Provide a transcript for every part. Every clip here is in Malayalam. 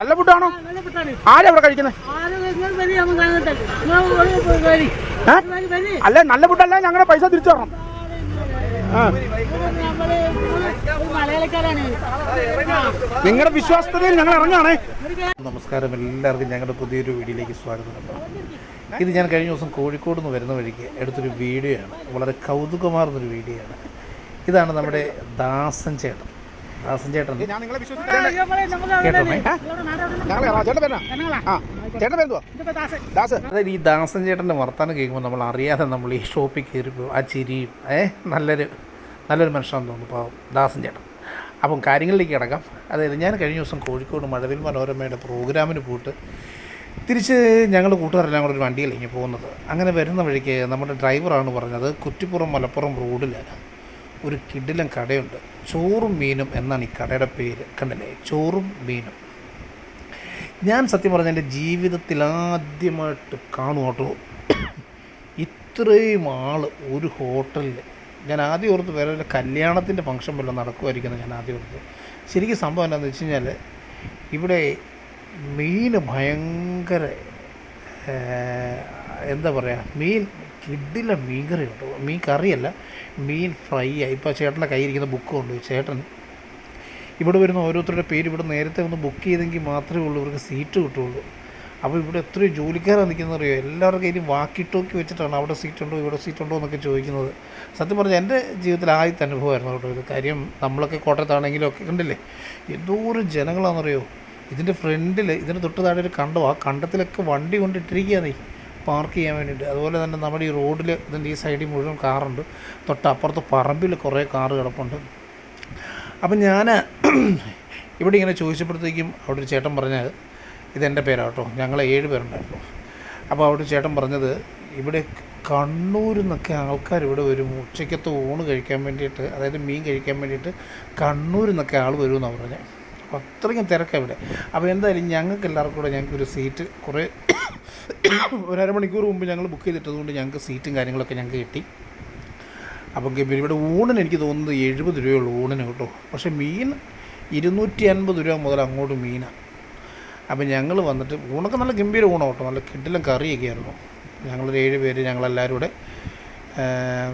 നല്ല ഫുഡാണോ? ആരാ അവിടെ കഴിക്കുന്നത് അല്ല നല്ല ഫുഡല്ല ഞങ്ങളുടെ പൈസ തിരിച്ചു തരണം. നിങ്ങളുടെ വിശ്വാസത്തിൽ ഞങ്ങൾ ഇറങ്ങാണേ നമസ്കാരം എല്ലാവർക്കും ഞങ്ങളുടെ പുതിയൊരു വീഡിയോയിലേക്ക് സ്വാഗതം. ഇത് ഞാൻ കഴിഞ്ഞ ദിവസം കോഴിക്കോട് നിന്ന് വരുന്ന വഴിക്ക് എടുത്തൊരു വീഡിയോ ആണ് വളരെ കൗതുകമാർന്നൊരു വീഡിയോ ആണ് ഇതാണ് നമ്മുടെ ദാസൻ ചേട്ടൻ. ദാസൻ. ചേട്ടൻ അതായത് ഈ ദാസൻ ചേട്ടന്റെ വർത്താനം കേൾക്കുമ്പോൾ നമ്മൾ അറിയാതെ നമ്മൾ ഈ ഷോപ്പിൽ കയറിപ്പോൾ ആ ചിരിയും ഏ നല്ലൊരു നല്ലൊരു മനുഷ്യനാണെന്ന് തോന്നുന്നു പാവം ദാസൻ ചേട്ടൻ. അപ്പം കാര്യങ്ങളിലേക്ക് കിടക്കാം. അതായത് ഞാൻ കഴിഞ്ഞ ദിവസം കോഴിക്കോട് മഴവിൽ മനോരമയുടെ പ്രോഗ്രാമിന് പോയിട്ട് തിരിച്ച് ഞങ്ങൾ കൂട്ടുകാരെല്ലാം കൂടെ ഒരു വണ്ടിയിലേക്ക് പോകുന്നത്. അങ്ങനെ വരുന്ന വഴിക്ക് നമ്മുടെ ഡ്രൈവറാണ് പറഞ്ഞത് കുറ്റിപ്പുറം മലപ്പുറം റോഡിൽ ഒരു കിടിലം കടയുണ്ട്. ചോറും മീനും എന്നാണ് ഈ കടയുടെ പേര്. കണ്ടില്ലേ? ചോറും മീനും. ഞാൻ സത്യം പറഞ്ഞ എന്റെ ജീവിതത്തിൽ ആദ്യമായിട്ട് കാണും കേട്ടോ. ഇത്രയും ആൾ ഒരു ഹോട്ടലിൽ. ഞാൻ ആദ്യം ഓർത്ത് വേറെ ഒരു കല്യാണത്തിന്റെ ഫംഗ്ഷൻ വല്ലതും നടക്കുമായിരിക്കുന്നത് ഞാൻ ആദ്യം ഓർത്ത്. ശരിക്കും സംഭവം എന്താണെന്ന് വെച്ച് കഴിഞ്ഞാൽ ഇവിടെ മീൻ ഭയങ്കര എന്താ പറയുക മീൻ കിഡില മീൻ കറി കേട്ടോ മീൻ കറിയല്ല മീൻ ഫ്രൈ ആയി ഇപ്പോൾ ചേട്ടന്റെ കയ്യിരിക്കുന്ന ബുക്ക് കൊണ്ടുപോയി ചേട്ടൻ. ഇവിടെ വരുന്ന ഓരോരുത്തരുടെ പേര് ഇവിടെ നേരത്തെ ഒന്ന് ബുക്ക് ചെയ്തെങ്കിൽ മാത്രമേ ഉള്ളൂ ഇവർക്ക് സീറ്റ് കിട്ടുള്ളൂ. അപ്പോൾ ഇവിടെ എത്രയോ ജോലിക്കാരാണ് നിൽക്കുന്നത് അറിയോ? എല്ലാവരുടെ കയ്യിലും വാക്കി ടോക്കി വെച്ചിട്ടാണ് അവിടെ സീറ്റ് ഉണ്ടോ ഇവിടെ സീറ്റ് ഉണ്ടോ എന്നൊക്കെ ചോദിക്കുന്നത്. സത്യം പറഞ്ഞാൽ എന്റെ ജീവിതത്തിൽ ആദ്യത്തെ അനുഭവമായിരുന്നു കേട്ടോ ഇത്. കാര്യം നമ്മളൊക്കെ കോട്ടയത്താണെങ്കിലും ഒക്കെ കണ്ടില്ലേ? എന്തോരം ജനങ്ങളാണെന്നറിയോ? ഇതിന്റെ ഫ്രണ്ടിൽ ഇതിന്റെ തൊട്ട് താഴെ ഒരു കണ്ടോ ആ കണ്ടത്തിലൊക്കെ വണ്ടി കൊണ്ടിട്ടിരിക്കുകയാണ് പാർക്ക് ചെയ്യാൻ വേണ്ടിയിട്ട്. അതുപോലെ തന്നെ നമ്മുടെ ഈ റോഡിൽ ഇതിന്റെ ഈ സൈഡിൽ മുഴുവൻ കാറുണ്ട്. തൊട്ടപ്പുറത്ത് പറമ്പിൽ കുറേ കാറ് കിടപ്പുണ്ട്. അപ്പം ഞാൻ ഇവിടെ ഇങ്ങനെ ചോദിച്ചപ്പോഴത്തേക്കും അവിടെ ഒരു ചേട്ടൻ പറഞ്ഞത് ഇതെന്റെ പേരാണ് കേട്ടോ ഞങ്ങൾ ഏഴ് പേരുണ്ടായിരുന്നു. അപ്പോൾ അവിടെ ചേട്ടൻ പറഞ്ഞത് ഇവിടെ കണ്ണൂരിൽ നിന്നൊക്കെ ആൾക്കാർ ഇവിടെ വരും ഉച്ചയ്ക്കത്തെ ഊണ് കഴിക്കാൻ വേണ്ടിയിട്ട് അതായത് മീൻ കഴിക്കാൻ വേണ്ടിയിട്ട് കണ്ണൂരിൽ നിന്നൊക്കെ ആൾ വരുമെന്നാണ് പറഞ്ഞത്. അത്രയ്ക്കും തിരക്കാണ് ഇവിടെ. അപ്പോൾ എന്തായാലും ഞങ്ങൾക്ക് എല്ലാവർക്കും കൂടെ ഞങ്ങൾക്ക് ഒരു സീറ്റ് കുറേ ഒരു അരമണിക്കൂർ മുമ്പ് ഞങ്ങൾ ബുക്ക് ചെയ്തിട്ടതുകൊണ്ട് ഞങ്ങൾക്ക് സീറ്റും കാര്യങ്ങളൊക്കെ ഞങ്ങൾക്ക് കിട്ടി. അപ്പം ഇവിടെ ഊണിന് എനിക്ക് തോന്നുന്നത് എഴുപത് രൂപയുള്ളൂ ഊണിന് കേട്ടോ. പക്ഷേ മീൻ ഇരുന്നൂറ്റി അൻപത് രൂപ മുതൽ അങ്ങോട്ട് മീനാണ് അപ്പം ഞങ്ങൾ വന്നിട്ട് ഊണൊക്കെ നല്ല ഗംഭീര ഊണം കേട്ടോ. നല്ല കിഡിലും കറിയൊക്കെ ആയിരുന്നു. ഞങ്ങളൊരു ഏഴ് പേര് ഞങ്ങളെല്ലാവരും കൂടെ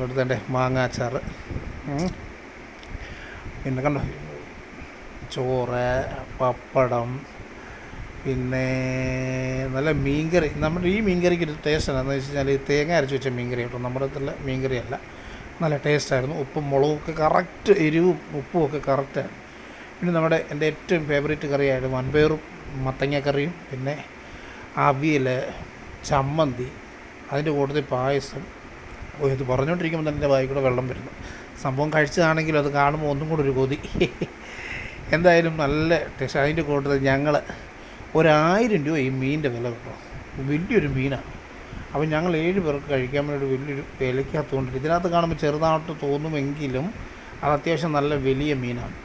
കൊടുത്തേണ്ട മാങ്ങാച്ചാറ്. പിന്നെ കണ്ടോ? ചോറ് പപ്പടം പിന്നെ നല്ല മീൻകറി. നമ്മുടെ ഈ മീൻകറിക്ക് ഒരു ടേസ്റ്റ് എന്താണെന്ന് വെച്ച് കഴിഞ്ഞാൽ ഈ തേങ്ങ അരച്ച് വെച്ച മീൻകറി കേട്ടോ. നമ്മുടെ അടുത്തുള്ള മീൻകറി അല്ല. നല്ല ടേസ്റ്റായിരുന്നു ഉപ്പും മുളകും കറക്റ്റ് എരിവും ഉപ്പും ഒക്കെ കറക്റ്റായിരുന്നു പിന്നെ നമ്മുടെ എന്റെ ഏറ്റവും ഫേവറേറ്റ് കറിയായിരുന്നു വൻപയറും മത്തങ്ങക്കറിയും പിന്നെ അവിയൽ ചമ്മന്തി അതിന്റെ കൂട്ടത്തിൽ പായസം. ഓ ഇത് പറഞ്ഞുകൊണ്ടിരിക്കുമ്പോൾ തന്നെ എന്റെ വായിക്കൂടെ കൂടെ വെള്ളം വരുന്നു. സംഭവം കഴിച്ചതാണെങ്കിലും അത് കാണുമ്പോൾ ഒന്നും കൂടെ ഒരു കൊതി. എന്തായാലും നല്ല ടേസ്റ്റ്. അതിന്റെ കൂട്ടത്തിൽ ഞങ്ങൾ ഒരായിരം രൂപ ഈ മീനിന്റെ വില കിട്ടും. വലിയൊരു മീനാണ് അപ്പോൾ ഞങ്ങൾ ഏഴ് പേർക്ക് കഴിക്കാൻ വേണ്ടി വലിയൊരു വിലയ്ക്കകത്തുകൊണ്ട് ഇതിനകത്ത് കാണുമ്പോൾ ചെറുതായിട്ട് തോന്നുമെങ്കിലും അത് അത്യാവശ്യം നല്ല വലിയ മീനാണ്.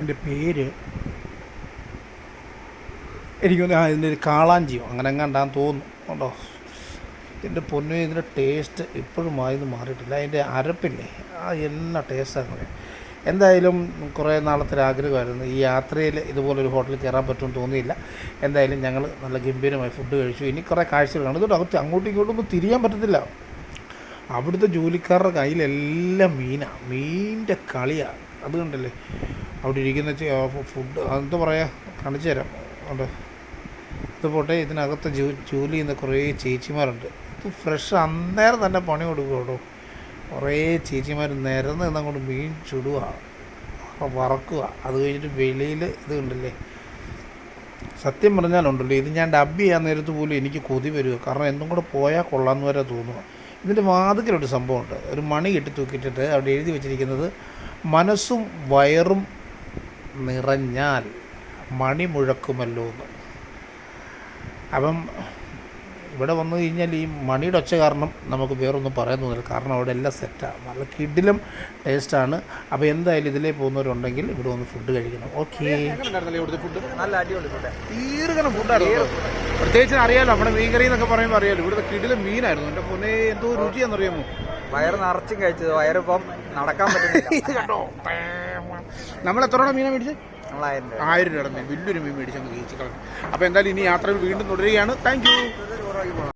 എന്റെ പേര് എനിക്ക് ഇതിന്റെ ഒരു കാളാഞ്ചിയോ അങ്ങനെ എങ്ങാണ്ടാന്ന് തോന്നും കേട്ടോ. ഇതിന്റെ പൊന്നു ഇതിന്റെ ടേസ്റ്റ് ഇപ്പോഴും ആയിരുന്നു മാറിയിട്ടില്ല. അതിന്റെ അരപ്പില്ലേ? ആ എല്ലാ ടേസ്റ്റാണ് എന്തായാലും കുറേ നാളത്തെ ആഗ്രഹമായിരുന്നു. ഈ യാത്രയിൽ ഇതുപോലൊരു ഹോട്ടലിൽ കയറാൻ പറ്റുമെന്ന് തോന്നിയില്ല. എന്തായാലും ഞങ്ങൾ നല്ല ഗംഭീരമായി ഫുഡ് കഴിച്ചു. ഇനി കുറേ കാഴ്ചകളാണ് ഇതുകൊണ്ട് അകത്ത് അങ്ങോട്ടും ഇങ്ങോട്ടും തിരിയാൻ പറ്റത്തില്ല. അവിടുത്തെ ജോലിക്കാരുടെ കയ്യിലെല്ലാം മീനാണ് മീനിന്റെ കളിയാണ് അത് കണ്ടല്ലേ? അവിടെ ഇരിക്കുന്ന ഫുഡ് എന്താ പറയുക കാണിച്ചു തരാം. ഉണ്ട് ഇത് പോട്ടെ ഇതിനകത്ത് ജോലി ചെയ്യുന്ന കുറേ ചേച്ചിമാരുണ്ട്. ഇത് ഫ്രഷ് അന്നേരം തന്നെ പണി കൊടുക്കും കേട്ടോ കുറേ ചേച്ചിമാർ നിരന്ന് നിന്നങ്ങോട്ട് മീൻ ചുടുക അപ്പോൾ വറക്കുക അത് കഴിഞ്ഞിട്ട് വെളിയിൽ ഇത് കണ്ടില്ലേ? സത്യം പറഞ്ഞാലുണ്ടല്ലോ ഇത് ഞാൻ ഡബ് ചെയ്യാൻ നേരത്ത് പോലും എനിക്ക് കൊതി വരിക കാരണം എന്തും കൂടെ പോയാൽ കൊള്ളാമെന്ന് വരെ തോന്നുക ഇതിന്റെ വാതിക്കലൊരു സംഭവമുണ്ട്. ഒരു മണി കെട്ടി തൂക്കിയിട്ടിട്ട് അവിടെ എഴുതി വെച്ചിരിക്കുന്നത് മനസ്സും വയറും നിറഞ്ഞാൽ മണി മുഴക്കുമല്ലോ എന്ന്. അപ്പം ഇവിടെ വന്നു കഴിഞ്ഞാൽ ഈ മണിയുടെ ഒച്ച കാരണം നമുക്ക് വേറൊന്നും പറയാൻ തോന്നില്ല. കാരണം അവിടെ എല്ലാം സെറ്റാണ് നല്ല കിഡിലും ടേസ്റ്റാണ് അപ്പോൾ എന്തായാലും ഇതിലേ പോകുന്നവരുണ്ടെങ്കിൽ ഇവിടെ വന്ന് ഫുഡ് കഴിക്കണം. ഓക്കെ നല്ല അടിപൊളി ഫുഡ് തീർക്കണം ഫുഡായിരുന്നു പ്രത്യേകിച്ച് അറിയാലോ നമ്മുടെ മീൻകറി എന്നൊക്കെ പറയുമ്പോൾ അറിയാലോ. ഇവിടുത്തെ കിഡിലും മീനായിരുന്നു. എന്റെ പൊന്നെ എന്തോ രുചിയാണെന്നറിയാമോ? വയറ് നിറച്ചും കഴിച്ചത്. വയറിപ്പം നടക്കാൻ പറ്റുന്നില്ല. കണ്ടോ? നമ്മൾ എത്ര മീനാ മേടിച്ചത് ആയിരം രൂപ. മീൻ. വലിയൊരു മീൻ മേടിച്ച് അങ്ങ് കഴിച്ച് കളഞ്ഞു. അപ്പോൾ എന്തായാലും ഇനി യാത്ര വീണ്ടും തുടരുകയാണ്. താങ്ക് قريبة